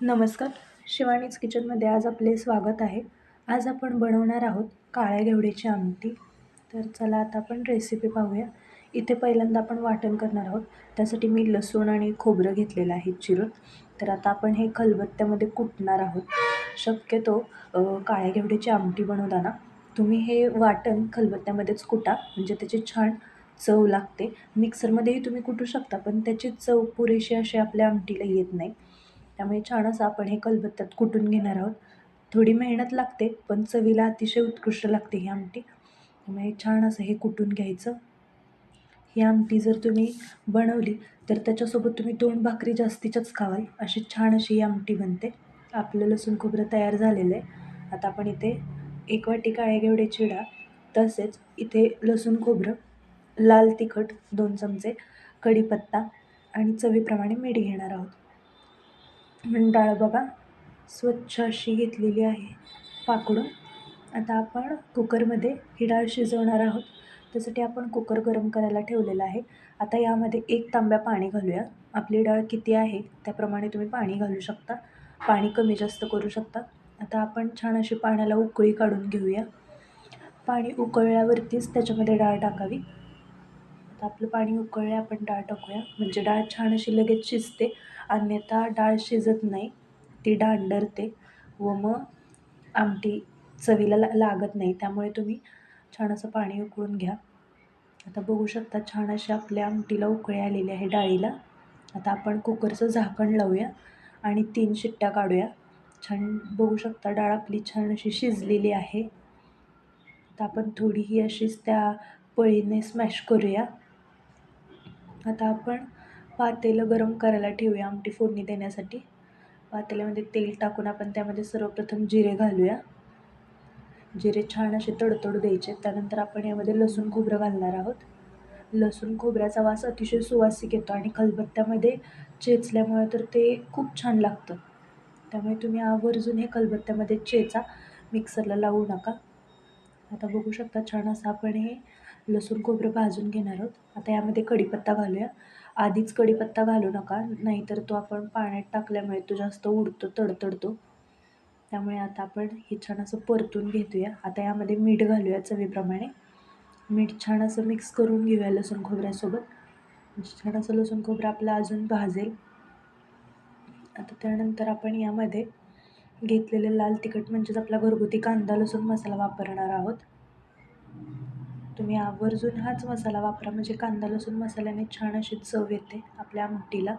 नमस्कार. शिवानीज किचनमध्ये आज आपले स्वागत आहे. आज आपण बनवणार आहोत काळ्या घेवड्याची आमटी. तर चला आता आपण रेसिपी पाहूया. इथे पहिल्यांदा आपण वाटण करणार आहोत. त्यासाठी मी लसूण आणि खोबरं घेतलेलं आहे चिरून तर आता आपण हे खलबत्त्यामध्ये कुटणार आहोत. शक्यतो काळ्या घेवड्याची आमटी बनवताना तुम्ही हे वाटण खलबत्त्यामध्येच कुटा. म्हणजे त्याची छान चव लागते. मिक्सरमध्येही तुम्ही कुटू शकता पण त्याची चव पुरेशी अशी आपल्या आमटीला येत नाही. त्यामुळे छान असं आपण हे खलबत्त्यात कुटून घेणार आहोत. थोडी मेहनत लागते पण चवीला अतिशय उत्कृष्ट लागते ही आमटी. त्यामुळे छान असं हे कुटून घ्यायचं. ही आमटी जर तुम्ही बनवली तर त्याच्यासोबत तुम्ही दोन भाकरी जास्तीच्याच खावाल. अशी छान अशी ही आमटी बनते. आपलं लसूण खोबरं तयार झालेलं आहे. आता आपण इथे एक वाटी काळ्या गेवडे चिडा तसेच इथे लसूण खोबरं लाल तिखट दोन चमचे कढीपत्ता आणि चवीप्रमाणे मीठ घेणार आहोत. डाळ बघा स्वच्छ अशी घेतलेली आहे पाकडून. आता आपण कुकरमध्ये ही डाळ शिजवणार आहोत. त्यासाठी आपण कुकर गरम करायला ठेवलेला आहे. आता यामध्ये एक तांब्या पाणी घालूया. आपली डाळ किती आहे त्याप्रमाणे तुम्ही पाणी घालू शकता. पाणी कमी जास्त करू शकता. आता आपण छान अशी पाण्याला उकळी काढून घेऊया. पाणी उकळल्यावरतीच त्याच्यामध्ये डाळ टाकावी. आता आपलं पाणी उकळलं आपण डाळ टाकूया. म्हणजे डाळ छान अशी लगेच शिजते. अन्यथा डाळ शिजत नाही. ती डांडरते व मग आमटी चवीला ला लागत नाही. त्यामुळे तुम्ही छान असं पाणी उकळून घ्या. आता बघू शकता छान अशी आपल्या आमटीला उकळी आलेली आहे डाळीला. आता आपण कुकरचं झाकण लावूया आणि तीन शिट्ट्या काढूया. छान बघू शकता डाळ आपली छान अशी शिजलेली आहे. आता आपण थोडी ही अशीच त्या पळीने स्मॅश करूया. आता आपण पातेलं गरम करायला ठेवूया आमटी फोडणी देण्यासाठी. पातेल्यामध्ये तेल टाकून आपण त्यामध्ये सर्वप्रथम जिरे घालूया. जिरे छान असे तडतडू द्यायचे. त्यानंतर आपण यामध्ये लसूण खोबरं घालणार आहोत. लसूण खोबऱ्याचा वास अतिशय सुवासिक येतो आणि खलबत्त्यामध्ये चेचल्यामुळे तर ते खूप छान लागतं. त्यामुळे तुम्ही आवर्जून हे खलबत्त्यामध्ये चेचा मिक्सरला लावू नका. आता बघू शकता छान असं आपण हे लसूण खोबरं भाजून घेणार आहोत. आता यामध्ये कढीपत्ता घालूया. आधीच कढीपत्ता घालू नका नाहीतर तो आपण पाण्यात टाकल्यामुळे तो जास्त उडतो तडतडतो. त्यामुळे आता आपण हे छान असं परतून घेतूया. आता यामध्ये मीठ घालूया चवीप्रमाणे. मीठ छान असं मिक्स करून घेऊया लसूण खोबऱ्यासोबत. छान असं लसूण खोबरं आपलं अजून भाजेल. आता त्यानंतर आपण यामध्ये घेतलेलं लाल तिखट म्हणजेच आपला घरगुती कांदा लसूण मसाला वापरणार आहोत. तुम्ही आवर्जून हाच मसाला वापरा. म्हणजे कांदा लसूण मसाल्याने छान अशी चव येते आपल्या आमटीला.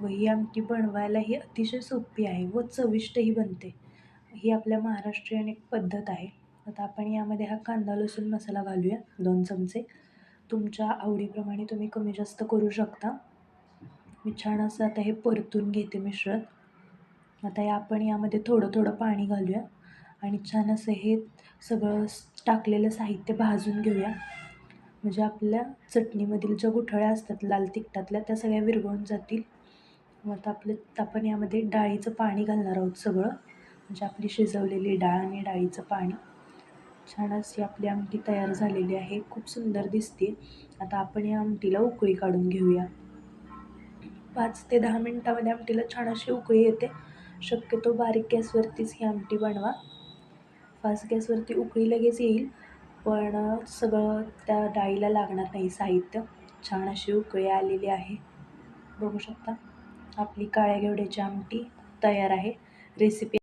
व ही आमटी बनवायला ही अतिशय सोपी आहे व चविष्टही बनते. ही आपल्या महाराष्ट्रीयन एक पद्धत आहे. आता आपण यामध्ये हा कांदा लसूण मसाला घालूया दोन चमचे. तुमच्या आवडीप्रमाणे तुम्ही कमी जास्त करू शकता. मी छान असं आता हे परतून घेते मिश्रण. आता या आपण यामध्ये थोडं थोडं पाणी घालूया. आणि छान असं हे सगळं टाकलेलं साहित्य भाजून घेऊया. म्हणजे आपल्या चटणीमधील ज्या गुठळ्या असतात लाल तिखटातल्या त्या सगळ्या विरघळून जातील. मग आता आपलं आपण यामध्ये डाळीचं पाणी घालणार आहोत सगळं. म्हणजे आपली शिजवलेली डाळ आणि डाळीचं पाणी. छान अशी आपली आमटी तयार झालेली आहे. खूप सुंदर दिसते. आता आपण या आमटीला उकळी काढून घेऊया. पाच ते दहा मिनटामध्ये आमटीला छान अशी उकळी येते. शक्यतो बारीक गॅसवरतीच ही आमटी बनवा. फास्ट गॅसवरती उकळी लगेच येईल पण सगळं त्या डाळीला लागणार नाही. साहित्य छान अशी उकळी आलेली आहे. बघू शकता आपली काळ्या घेवड्याची आमटी तयार आहे. रेसिपी